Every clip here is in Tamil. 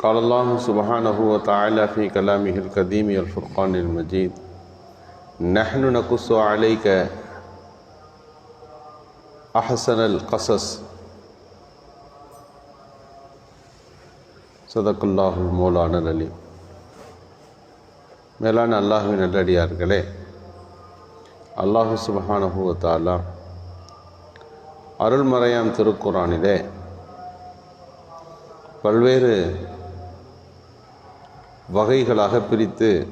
قال الله سبحانه وتعالى في كلامه القديم الفرقان المجيد نحن نقص عليك أحسن القصص صدق الله المولانا العليم மேலான அல்லாஹுவின் நல்லடியார்களே அல்லாஹு சுபஹானஹு தாலா அருள்மறையாம் திருக்குறானிலே பல்வேறு வகைகளாக பிரித்து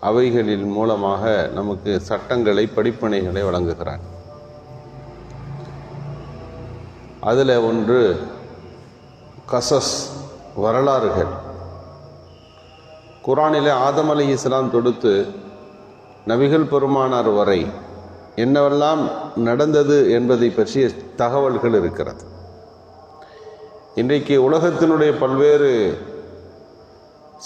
அவைகளின் மூலமாக நமக்கு சட்டங்களை படிப்பனைகளை வழங்குகிறான். அதில் ஒன்று கசஸ் வரலாறுகள். குரானிலே ஆதம் அலி இஸ்லாம் தொடுத்து நபிகள் பெருமானார் வரை என்னவெல்லாம் நடந்தது என்பதை பற்றிய தகவல்கள் இருக்கிறது. இன்றைக்கு உலகத்தினுடைய பல்வேறு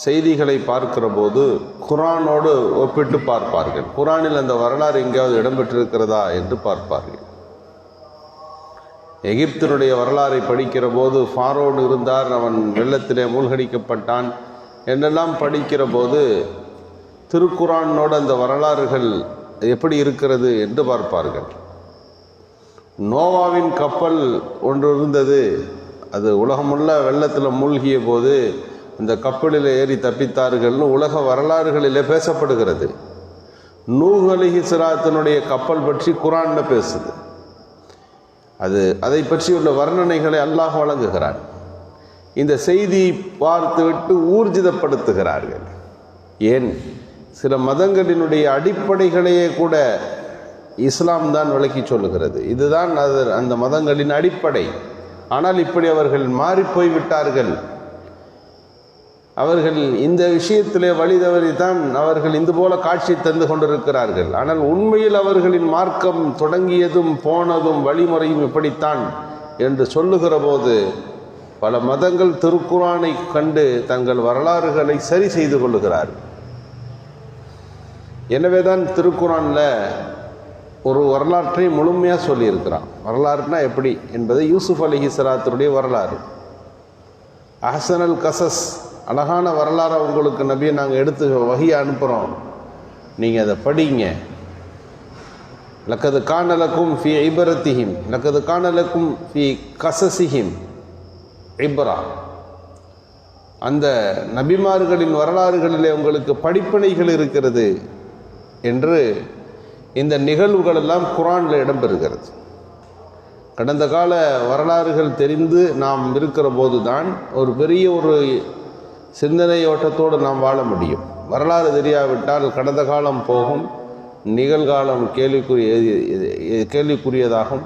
செய்திகளை பார்க்கிற போது குரானோடு ஒப்பிட்டு பார்ப்பார்கள். குரானில் அந்த வரலாறு எங்கேயாவது இடம்பெற்றிருக்கிறதா என்று பார்ப்பார்கள். எகிப்தினுடைய வரலாறை படிக்கிற போது ஃபாரோடு இருந்தார் அவன் வெள்ளத்திலே மூழ்கடிக்கப்பட்டான் என்றெல்லாம் படிக்கிற போது திருக்குறானோடு அந்த வரலாறுகள் எப்படி இருக்கிறது என்று பார்ப்பார்கள். நோவாவின் கப்பல் ஒன்று இருந்தது. அது உலகமுள்ள வெள்ளத்தில் மூழ்கிய போது இந்த கப்பலில் ஏறி தப்பித்தார்கள்னு உலக வரலாறுகளிலே பேசப்படுகிறது. நூஹ் அலிஹி சிராத்தினுடைய கப்பல் பற்றி குரானில் பேசுது. அது அதை பற்றி உள்ள வர்ணனைகளை அல்லாஹ் வழங்குகிறான். இந்த செய்தி பார்த்துவிட்டு ஊர்ஜிதப்படுத்துகிறார்கள். ஏன்? சில மதங்களினுடைய அடிப்படைகளையே கூட இஸ்லாம் தான் விளக்கி சொல்லுகிறது. இதுதான் அது அந்த மதங்களின் அடிப்படை. ஆனால் இப்படி அவர்கள் மாறிப்போய் விட்டார்கள் அவர்கள் இந்த விஷயத்திலே வழி தவறிதான் அவர்கள் இது போல காட்சி தந்து கொண்டிருக்கிறார்கள். ஆனால் உண்மையில் அவர்களின் மார்க்கம் தொடங்கியதும் போனதும் வழிமுறையும் இப்படித்தான் என்று சொல்லுகிற போது பல மதங்கள் திருக்குறானை கண்டு தங்கள் வரலாறுகளை சரி செய்து கொள்ளுகிறார்கள். எனவே தான் திருக்குறானில் ஒரு வரலாற்றை முழுமையாக சொல்லியிருக்கிறான். வரலாறுனா எப்படி? என்பது யூசுஃப் அலி வரலாறு. அஹசனல் கசஸ் அழகான வரலாறை உங்களுக்கு நபியை நாங்கள் எடுத்து வகையை அனுப்புகிறோம் நீங்கள் அதை படிங்க. லக்கது காணலக்கும் ஃபி ஐபரத்திஹிம் லக்கது காணலக்கும் ஃபி கசசிஹிம். ஐபரா அந்த நபிமார்களின் வரலாறுகளிலே உங்களுக்கு படிப்பனைகள் இருக்கிறது என்று இந்த நிகழ்வுகள் எல்லாம் குரானில் இடம்பெறுகிறது. கடந்த கால வரலாறுகள் தெரிந்து நாம் இருக்கிற போது தான் ஒரு பெரிய ஒரு சிந்தனை ஓட்டத்தோடு நாம் வாழ முடியும். வரலாறு தெரியாவிட்டால் கடந்த காலம் போகும் நிகழ்காலம் கேள்விக்குரிய கேள்விக்குரியதாகும்.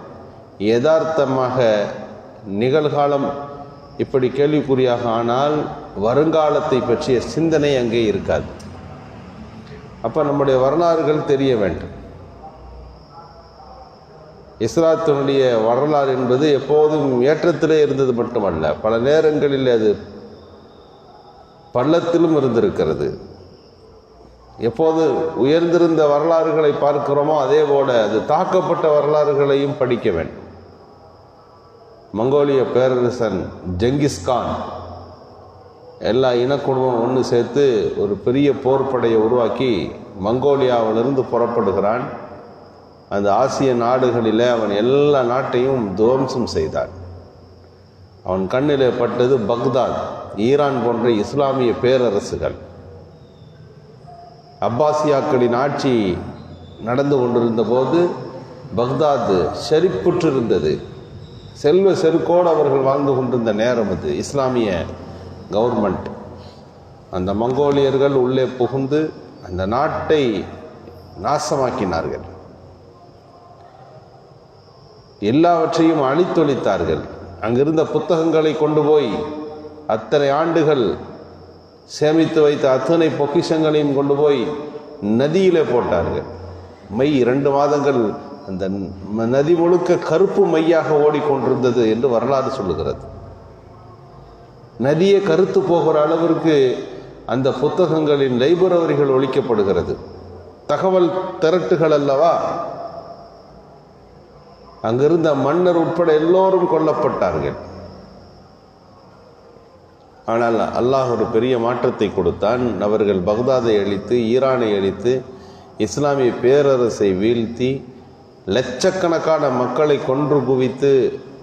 யதார்த்தமாக நிகழ்காலம் இப்படி கேள்விக்குறியாக ஆனால் வருங்காலத்தை பற்றிய சிந்தனை அங்கே இருக்காது. அப்போ நம்முடைய வரலாறுகள் தெரிய வேண்டும். இஸ்லாத்தினுடைய வரலாறு என்பது எப்போதும் ஏற்றத்திலே இருந்தது மட்டுமல்ல. பல நேரங்களில் அது பள்ளத்திலும் இருந்திருக்கிறது. எப்போது உயர்ந்திருந்த வரலாறுகளை பார்க்கிறோமோ அதே போல அது தாக்கப்பட்ட வரலாறுகளையும் படிக்க வேண்டும். மங்கோலிய பேரரசன் ஜெங்கிஸ்கான் எல்லா இனக்குழுவும் ஒன்று சேர்த்து ஒரு பெரிய போர்ப்படையை உருவாக்கி மங்கோலியாவிலிருந்து புறப்படுகிறான். அந்த ஆசிய நாடுகளில் அவன் எல்லா நாட்டையும் துவம்சம் செய்தான். அவன் கண்ணிலே பட்டது பக்தாத். ஈரான் போன்ற இஸ்லாமிய பேரரசுகள் அப்பாசியாக்களின் ஆட்சி நடந்து கொண்டிருந்த போது பக்தாது செறிப்புற்றிருந்தது செல்வ செருக்கோடு அவர்கள் வாழ்ந்து கொண்டிருந்த நேரம் அது. இஸ்லாமிய கவர்மெண்ட் அந்த மங்கோலியர்கள் உள்ளே புகுந்து அந்த நாட்டை நாசமாக்கினார்கள். எல்லாவற்றையும் அழித்தொழித்தார்கள். அங்கிருந்த புத்தகங்களை கொண்டு போய் அத்தனை ஆண்டுகள் சேமித்து வைத்த அத்தனை பொக்கிஷங்களையும் கொண்டு போய் நதியிலே போட்டார்கள். மை இரண்டு மாதங்கள் அந்த நதி முழுக்க கருப்பு மையாக ஓடிக்கொண்டிருந்தது என்று வரலாறு சொல்லுகிறது. நதியே கருத்து போகிற அளவிற்கு அந்த புத்தகங்களின் லைப்ரரிகள் ஒழிக்கப்படுகிறது. தகவல் திரட்டுகள் அல்லவா? அங்கிருந்த மன்னர் உட்பட எல்லோரும் கொல்லப்பட்டார்கள். ஆனால் அல்லாஹ் ஒரு பெரிய மாற்றத்தை கொடுத்தான். அவர்கள் பக்தாதை அழித்து ஈரானை அழித்து இஸ்லாமிய பேரரசை வீழ்த்தி லட்சக்கணக்கான மக்களை கொன்று குவித்து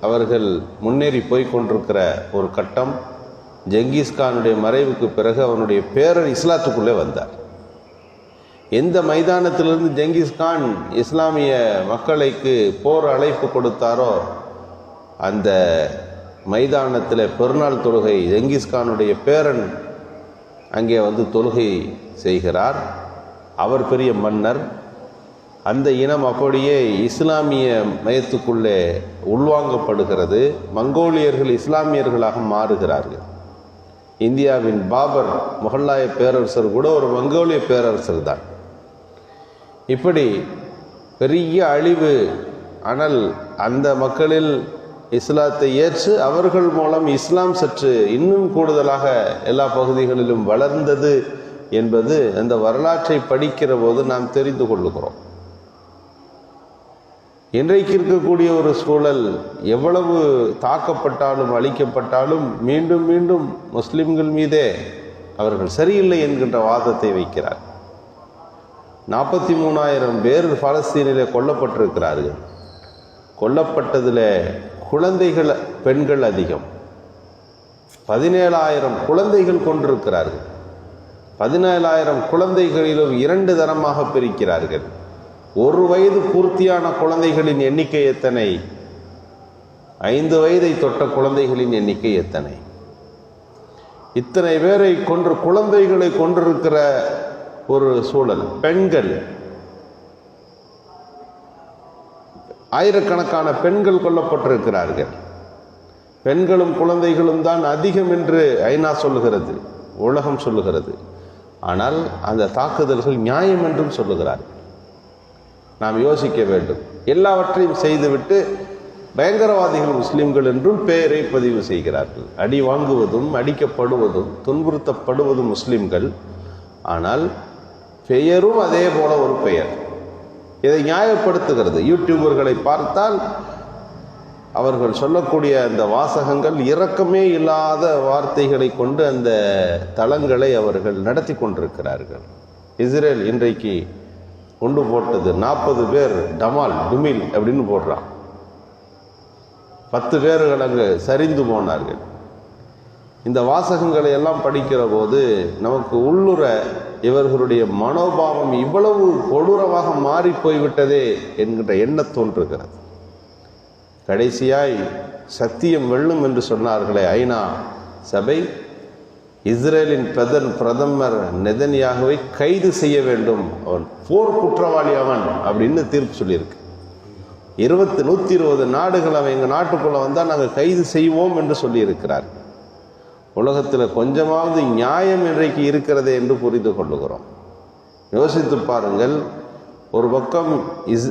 அவர்கள் முன்னேறி போய் கொண்டிருக்கிற ஒரு கட்டம். ஜெங்கிஸ்கானுடைய மறைவுக்கு பிறகு அவனுடைய பேரர் இஸ்லாத்துக்குள்ளே வந்தார். எந்த மைதானத்திலிருந்து ஜெங்கிஸ்கான் இஸ்லாமிய மக்களுக்கு போர் அழைப்பு கொடுத்தாரோ அந்த மைதானத்தில் பெருநாள் தொழுகை ஜெங்கிஸ்கானுடைய பேரன் அங்கே வந்து தொழுகை செய்கிறார். அவர் பெரிய மன்னர். அந்த இனம் அப்படியே இஸ்லாமிய மயத்துக்குள்ளே உள்வாங்கப்படுகிறது. மங்கோலியர்கள் இஸ்லாமியர்களாக மாறுகிறார்கள். இந்தியாவின் பாபர் முகல்லாய பேரரசர் கூட ஒரு மங்கோலிய பேரரசர் தான். இப்படி பெரிய அழிவு ஆனால் அந்த மக்களில் இஸ்லாத்தை ஏற்று அவர்கள் மூலம் இஸ்லாம் சற்று இன்னும் கூடுதலாக எல்லா பகுதிகளிலும் வளர்ந்தது என்பது அந்த வரலாற்றை படிக்கிற போது நாம் தெரிந்து கொள்ளுகிறோம். இன்றைக்கு இருக்கக்கூடிய ஒரு சூழல் எவ்வளவு தாக்கப்பட்டாலும் அழிக்கப்பட்டாலும் மீண்டும் மீண்டும் முஸ்லிம்கள் மீதே அவர்கள் சரியில்லை என்கின்ற வாதத்தை வைக்கிறார். நாற்பத்தி மூணாயிரம் பேர் பாலஸ்தீனிலே கொல்லப்பட்டிருக்கிறார்கள். கொல்லப்பட்டதில் குழந்தைகள் பெண்கள் அதிகம். பதினேழாயிரம் குழந்தைகள் கொண்டிருக்கிறார்கள். பதினேழாயிரம் குழந்தைகளிலும் இரண்டு தரமாக பிரிக்கிறார்கள். ஒரு வயது பூர்த்தியான குழந்தைகளின் எண்ணிக்கை எத்தனை? ஐந்து வயதை தொட்ட குழந்தைகளின் எண்ணிக்கை எத்தனை? இத்தனை பேரை கொன்று குழந்தைகளை கொண்டிருக்கிற ஒரு சூழல். பெண்கள் ஆயிரக்கணக்கான பெண்கள் கொல்லப்பட்டிருக்கிறார்கள். பெண்களும் குழந்தைகளும் தான் அதிகம் என்று ஐநா சொல்லுகிறது உலகம் சொல்லுகிறது. ஆனால் அந்த தாக்குதல்கள் நியாயம் என்றும் சொல்லுகிறார்கள். நாம் யோசிக்க வேண்டும். எல்லாவற்றையும் செய்துவிட்டு பயங்கரவாதிகள் முஸ்லீம்கள் என்றும் பெயரை பதிவு செய்கிறார்கள். அடி வாங்குவதும் அடிக்கப்படுவதும் துன்புறுத்தப்படுவதும் முஸ்லீம்கள். ஆனால் பெயரும் அதே போல ஒரு பெயர். இதை நியாயப்படுத்துகிறது. யூடியூபர்களை பார்த்தால் அவர்கள் சொல்லக்கூடிய அந்த வாசகங்கள் இரக்கமே இல்லாத வார்த்தைகளை கொண்டு அந்த தளங்களை அவர்கள் நடத்தி கொண்டிருக்கிறார்கள். இஸ்ரேல் இன்றைக்கு கொண்டு போட்டது நாற்பது பேர் டமால் டுமில் அப்படின்னு போடுறான். பத்து பேர்கள் அங்கு சரிந்து போனார்கள். இந்த வாசகங்களை எல்லாம் படிக்கிற போது நமக்கு உள்ளுர இவர்களுடைய மனோபாவம் இவ்வளவு கொடூரமாக மாறி போய்விட்டதே என்கின்ற எண்ணம் தோன்றுகிறது. கடைசியாய் சத்தியம் வெல்லும் என்று சொன்னார்களே ஐநா சபை இஸ்ரேலின் பிரதன் பிரதமர் நெதன்யாகவை கைது செய்ய வேண்டும். அவன் போர் குற்றவாளி அவன் அப்படின்னு தீர்ப்பு சொல்லியிருக்கு. இருபத்தி நூற்றி இருபது நாடுகள் அவன் எங்கள் நாட்டுக்குள்ளே வந்தால் நாங்கள் கைது செய்வோம் என்று சொல்லியிருக்கிறார். உலகத்தில் கொஞ்சமாவது நியாயம் இன்றைக்கு இருக்கிறதே என்று புரிந்து கொள்ளுகிறோம். யோசித்து பாருங்கள் ஒரு பக்கம் இஸ்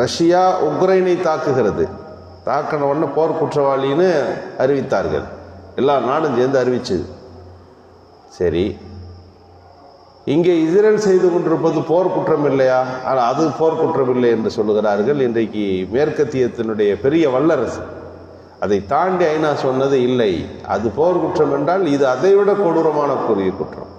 ரஷ்யா உக்ரைனை தாக்குகிறது. தாக்கின உடனே போர் குற்றவாளின்னு அறிவித்தார்கள். எல்லா நாடும் சேர்ந்து அறிவிச்சது. சரி. இங்கே இஸ்ரேல் செய்து கொண்டிருப்பது போர் குற்றம் இல்லையா? ஆனால் அது போர் குற்றம் இல்லை என்று சொல்லுகிறார்கள் இன்றைக்கு மேற்கத்தியத்தினுடைய பெரிய வல்லரசு. அதை தாண்டி ஐநா சொன்னது இல்லை. அது போர் குற்றம் என்றால் இது அதைவிட கொடூரமான கூறிய குற்றம்.